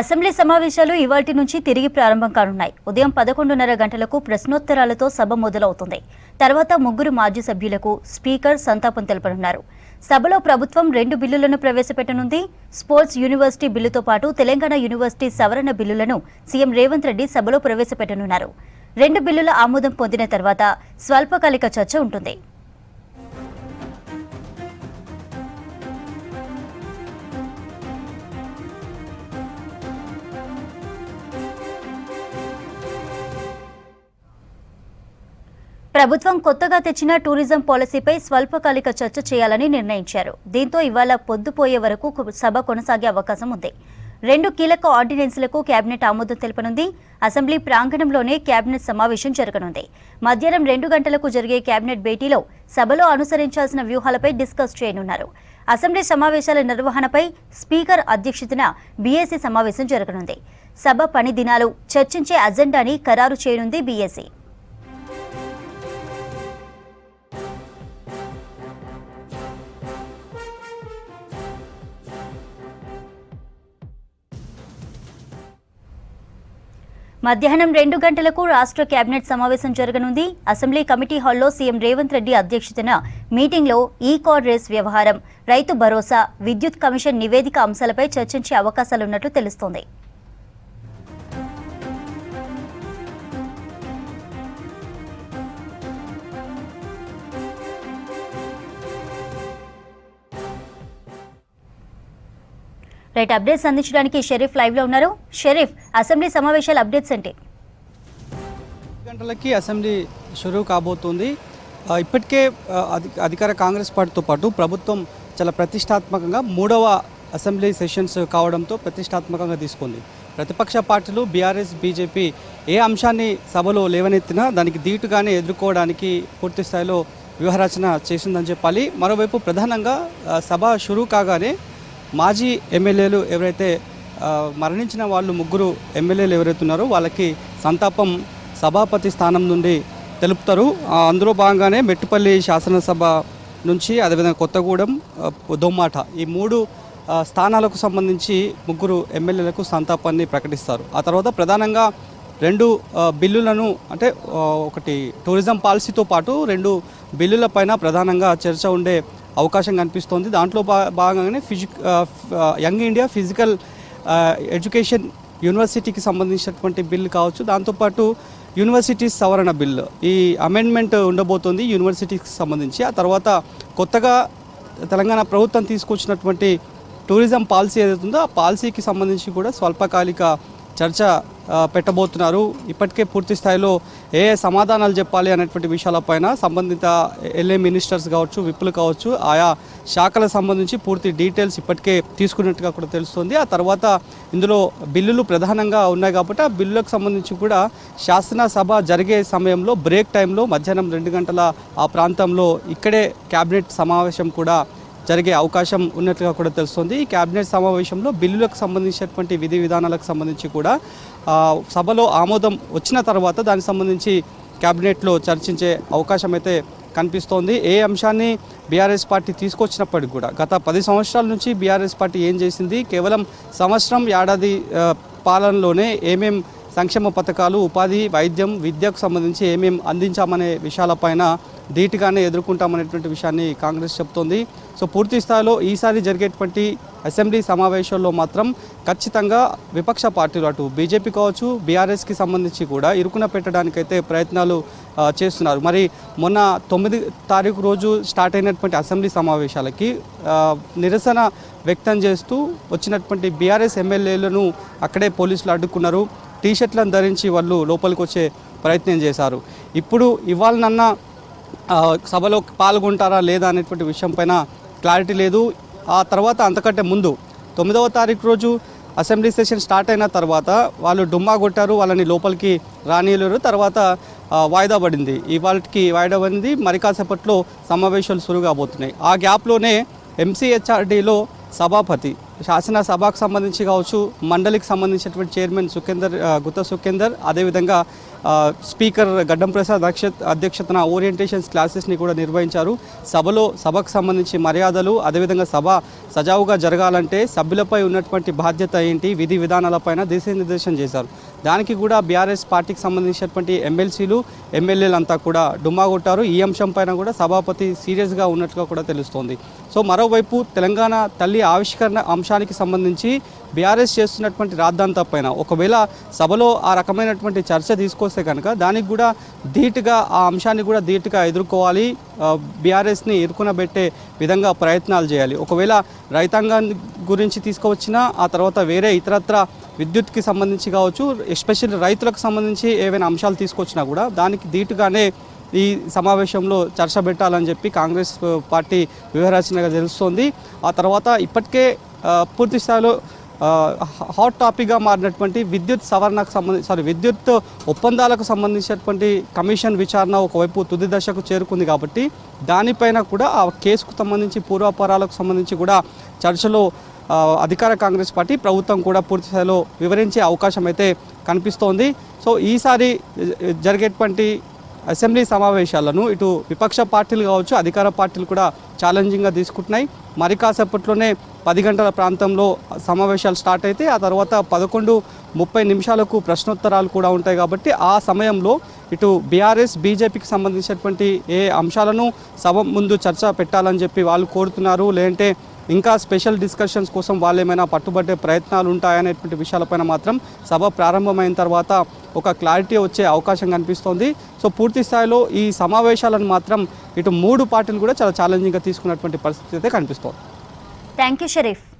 Assembly సమావేశాలు ఇవాటి నుంచి తిరిగి ప్రారంభం కానున్నాయి. ఉదయం పదకొండున్నర గంటలకు ప్రశ్నోత్తరాలతో సభ మొదలవుతుంది. తర్వాత ముగ్గురు మాజీ సభ్యులకు స్పీకర్ సంతాపం తెలపనున్నారు. సభలో ప్రభుత్వం రెండు బిల్లులను ప్రవేశపెట్టనుంది. స్పోర్ట్స్ యూనివర్సిటీ బిల్లుతో పాటు తెలంగాణ యూనివర్సిటీ సవరణ బిల్లులను సీఎం రేవంత్ రెడ్డి సభలో ప్రవేశపెట్టనున్నారు. రెండు బిల్లుల ఆమోదం పొందిన తర్వాత స్వల్పకాలిక చర్చ ఉంటుంది. ప్రభుత్వం కొత్తగా తెచ్చిన టూరిజం పాలసీపై స్వల్పకాలిక చర్చ చేయాలని నిర్ణయించారు. దీంతో ఇవాళ పొద్దుపోయే వరకు సభ కొనసాగే అవకాశం ఉంది. రెండు కీలక ఆర్డినెన్స్లకు కేబినెట్ ఆమోదం తెలపనుంది. అసెంబ్లీ ప్రాంగణంలోనే కేబినెట్ సమావేశం జరగనుంది. మధ్యాహ్నం రెండు గంటలకు జరిగే కేబినెట్ భేటీలో సభలో అనుసరించాల్సిన వ్యూహాలపై డిస్కస్ చేయనున్నారు. అసెంబ్లీ సమావేశాల నిర్వహణపై స్పీకర్ అధ్యక్షతన బీఏసీ సమావేశం జరగనుంది. సభ పని దినాలు చర్చించే అజెండాని ఖరారు చేయనుంది బీఏసీ. మధ్యాహ్నం రెండు గంటలకు రాష్ట్ర కేబినెట్ సమావేశం జరగనుంది. అసెంబ్లీ కమిటీ హాల్లో సీఎం రేవంత్ రెడ్డి అధ్యక్షతన మీటింగ్లో ఈ కార్ రేస్ వ్యవహారం రైతు భరోసా విద్యుత్ కమిషన్ నివేదిక అంశాలపై చర్చించే అవకాశాలున్నట్లు తెలుస్తోంది. రైట్ అప్డేట్స్ అందించడానికి షరీఫ్ లైవ్లో ఉన్నారు. షరీఫ్ అసెంబ్లీ సమావేశాల అప్డేట్స్ అంటే గంటలకి అసెంబ్లీ షురూ కాబోతుంది. ఇప్పటికే అధి- అధికార కాంగ్రెస్ పార్టీతో పాటు ప్రభుత్వం చాలా ప్రతిష్టాత్మకంగా మూడవ అసెంబ్లీ సెషన్స్ కావడంతో ప్రతిష్టాత్మకంగా తీసుకుంది. ప్రతిపక్ష పార్టీలు బీఆర్ఎస్ బీజేపీ ఏ అంశాన్ని సభలో లేవనెత్తినా దానికి ధీటుగానే ఎదుర్కోవడానికి పూర్తి స్థాయిలో వ్యూహరచన చేసిందని చెప్పాలి. మరోవైపు ప్రధానంగా సభ షురూ కాగానే మాజీ ఎమ్మెల్యేలు ఎవరైతే మరణించిన వాళ్ళు ముగ్గురు ఎమ్మెల్యేలు ఎవరైతే ఉన్నారో వాళ్ళకి సంతాపం సభాపతి స్థానం నుండి తెలుపుతారు. అందులో భాగంగానే మెట్టుపల్లి శాసనసభ నుంచి అదేవిధంగా కొత్తగూడెం దొమ్మాట ఈ మూడు స్థానాలకు సంబంధించి ముగ్గురు ఎమ్మెల్యేలకు సంతాపాన్ని ప్రకటిస్తారు. ఆ తర్వాత ప్రధానంగా రెండు బిల్లులను అంటే ఒకటి టూరిజం పాలసీతో పాటు రెండు బిల్లుల పైన ప్రధానంగా చర్చ ఉండే అవకాశం కనిపిస్తోంది. దాంట్లో భాగంగానే physic young India physical education యూనివర్సిటీకి సంబంధించినటువంటి బిల్లు కావచ్చు. దాంతోపాటు యూనివర్సిటీస్ సవరణ బిల్లు ఈ అమెండ్మెంట్ ఉండబోతోంది యూనివర్సిటీకి సంబంధించి. ఆ తర్వాత కొత్తగా తెలంగాణ ప్రభుత్వం తీసుకొచ్చినటువంటి టూరిజం పాలసీ ఏదైతే ఉందో ఆ పాలసీకి సంబంధించి కూడా స్వల్పకాలిక చర్చ పెట్టబోతున్నారు. ఇప్పటికే పూర్తి స్థాయిలో ఏ ఏ సమాధానాలు చెప్పాలి అనేటువంటి విషయాలపైన సంబంధిత ఎల్ఏ మినిస్టర్స్ కావచ్చు విప్పులు కావచ్చు ఆయా శాఖలకు సంబంధించి పూర్తి డీటెయిల్స్ ఇప్పటికే తీసుకున్నట్టుగా కూడా తెలుస్తుంది. ఆ తర్వాత ఇందులో బిల్లులు ప్రధానంగా ఉన్నాయి కాబట్టి ఆ బిల్లులకు సంబంధించి కూడా శాసనసభ జరిగే సమయంలో బ్రేక్ టైంలో మధ్యాహ్నం రెండు గంటల ఆ ప్రాంతంలో ఇక్కడే క్యాబినెట్ సమావేశం కూడా జరిగే అవకాశం ఉన్నట్లుగా కూడా తెలుస్తుంది. ఈ కేబినెట్ సమావేశంలో బిల్లులకు సంబంధించినటువంటి విధి విధానాలకు సంబంధించి కూడా సభలో ఆమోదం వచ్చిన తర్వాత దానికి సంబంధించి కేబినెట్లో చర్చించే అవకాశం అయితే కనిపిస్తోంది. ఏ అంశాన్ని బీఆర్ఎస్ పార్టీ తీసుకొచ్చినప్పటికి కూడా గత పది సంవత్సరాల నుంచి బీఆర్ఎస్ పార్టీ ఏం చేసింది? కేవలం సంవత్సరం ఏడాది పాలనలోనే ఏమేం సంక్షేమ పథకాలు ఉపాధి వైద్యం విద్యకు సంబంధించి ఏమేం అందించామనే విషయాలపైన ధీటుగానే ఎదుర్కొంటామనేటువంటి విషయాన్ని కాంగ్రెస్ చెప్తోంది. సో పూర్తి స్థాయిలో ఈసారి జరిగేటువంటి అసెంబ్లీ సమావేశాల్లో మాత్రం ఖచ్చితంగా విపక్ష పార్టీలు అటు బీజేపీ కావచ్చు బీఆర్ఎస్కి సంబంధించి కూడా ఇరుకున పెట్టడానికైతే ప్రయత్నాలు చేస్తున్నారు. మరి మొన్న తొమ్మిది తారీఖు రోజు స్టార్ట్ అయినటువంటి అసెంబ్లీ సమావేశాలకి నిరసన వ్యక్తం చేస్తూ వచ్చినటువంటి బీఆర్ఎస్ ఎమ్మెల్యేలను అక్కడే పోలీసులు అడ్డుకున్నారు. టీషర్ట్లను ధరించి వాళ్ళు లోపలికి వచ్చే ప్రయత్నం చేశారు. ఇప్పుడు ఇవాళనన్నా సభలో పాల్గొంటారా లేదా అనేటువంటి విషయం పైన క్లారిటీ లేదు. ఆ తర్వాత అంతకంటే ముందు తొమ్మిదవ తారీఖు రోజు అసెంబ్లీ సెషన్ స్టార్ట్ అయిన తర్వాత వాళ్ళు డుమ్మా కొట్టారు వాళ్ళని లోపలికి రానియలేరు. తర్వాత వాయిదా పడింది. ఇవాళకి వాయిదా పడింది. మరి కాసేపట్లో సమావేశాలు సురువు కాబోతున్నాయి. ఆ గ్యాప్లోనే ఎంసీహెచ్ఆర్డీలో సభాపతి శాసన సభకు సంబంధించి కావచ్చు మండలికి సంబంధించినటువంటి చైర్మన్ సుఖేందర్ గుత్త సుఖేందర్ అదేవిధంగా స్పీకర్ గడ్డం ప్రసాద్ అక్ష అధ్యక్షతన ఓరియంటేషన్స్ క్లాసెస్ని కూడా నిర్వహించారు. సభలో సభకు సంబంధించి మర్యాదలు అదేవిధంగా సభ సజావుగా జరగాలంటే సభ్యులపై ఉన్నటువంటి బాధ్యత ఏంటి విధి విధానాలపైన దిశానిర్దేశం చేశారు. దానికి కూడా బీఆర్ఎస్ పార్టీకి సంబంధించినటువంటి ఎమ్మెల్సీలు ఎమ్మెల్యేలు అంతా కూడా డుమ్మా కొట్టారు. ఈ అంశం పైన కూడా సభాపతి సీరియస్గా ఉన్నట్టుగా కూడా తెలుస్తోంది. సో మరోవైపు తెలంగాణ తల్లి ఆవిష్కరణ అంశానికి సంబంధించి బీఆర్ఎస్ చేస్తున్నటువంటి రాద్ధాంతం పైన ఒకవేళ సభలో ఆ రకమైనటువంటి చర్చ తీసుకొస్తే కనుక దానికి కూడా ధీటుగా ఆ అంశాన్ని కూడా ధీటుగా ఎదుర్కోవాలి. బీఆర్ఎస్ని ఇరుకునబెట్టే విధంగా ప్రయత్నాలు చేయాలి. ఒకవేళ రైతాంగం గురించి తీసుకువచ్చినా ఆ తర్వాత వేరే ఇతరత్ర విద్యుత్కి సంబంధించి కావచ్చు ఎస్పెషల్లీ రైతులకు సంబంధించి ఏవైనా అంశాలు తీసుకొచ్చినా కూడా దానికి ధీటుగానే ఈ సమావేశంలో చర్చ పెట్టాలని చెప్పి కాంగ్రెస్ పార్టీ వ్యూహరచనగా తెలుస్తోంది. ఆ తర్వాత ఇప్పటికే పూర్తి స్థాయిలో హాట్ టాపిక్గా మారినటువంటి విద్యుత్ సవరణకు సంబంధించి సారీ విద్యుత్ ఒప్పందాలకు సంబంధించినటువంటి కమిషన్ విచారణ ఒకవైపు తుది దశకు చేరుకుంది కాబట్టి దానిపైన కూడా ఆ కేసుకు సంబంధించి పూర్వాపరాలకు సంబంధించి కూడా చర్చలో అధికార కాంగ్రెస్ పార్టీ ప్రభుత్వం కూడా పూర్తి స్థాయిలో వివరించే అవకాశం అయితే కనిపిస్తోంది. సో ఈసారి జరిగేటువంటి అసెంబ్లీ సమావేశాలను ఇటు విపక్ష పార్టీలు కావచ్చు అధికార పార్టీలు కూడా ఛాలెంజింగ్గా తీసుకుంటున్నాయి. మరి కాసేపట్లోనే పది గంటల ప్రాంతంలో సమావేశాలు స్టార్ట్ అయితే ఆ తర్వాత పదకొండు ముప్పై నిమిషాలకు ప్రశ్నోత్తరాలు కూడా ఉంటాయి కాబట్టి ఆ సమయంలో ఇటు బీఆర్ఎస్ బీజేపీకి సంబంధించినటువంటి ఏ అంశాలను సభ ముందు చర్చ పెట్టాలని చెప్పి వాళ్ళు కోరుతున్నారు. లేదంటే ఇంకా స్పెషల్ డిస్కషన్స్ కోసం వాళ్ళు ఏమైనా పట్టుబట్టే ప్రయత్నాలు ఉంటాయనేటువంటి విషయాలపైన మాత్రం సభ ప్రారంభమైన తర్వాత ఒక క్లారిటీ వచ్చే అవకాశం కనిపిస్తోంది. సో పూర్తి స్థాయిలో ఈ సమావేశాలను మాత్రం ఇటు మూడు పార్టీలు కూడా చాలా ఛాలెంజింగ్గా తీసుకున్నటువంటి పరిస్థితి అయితే కనిపిస్తోంది. Thank you Sharif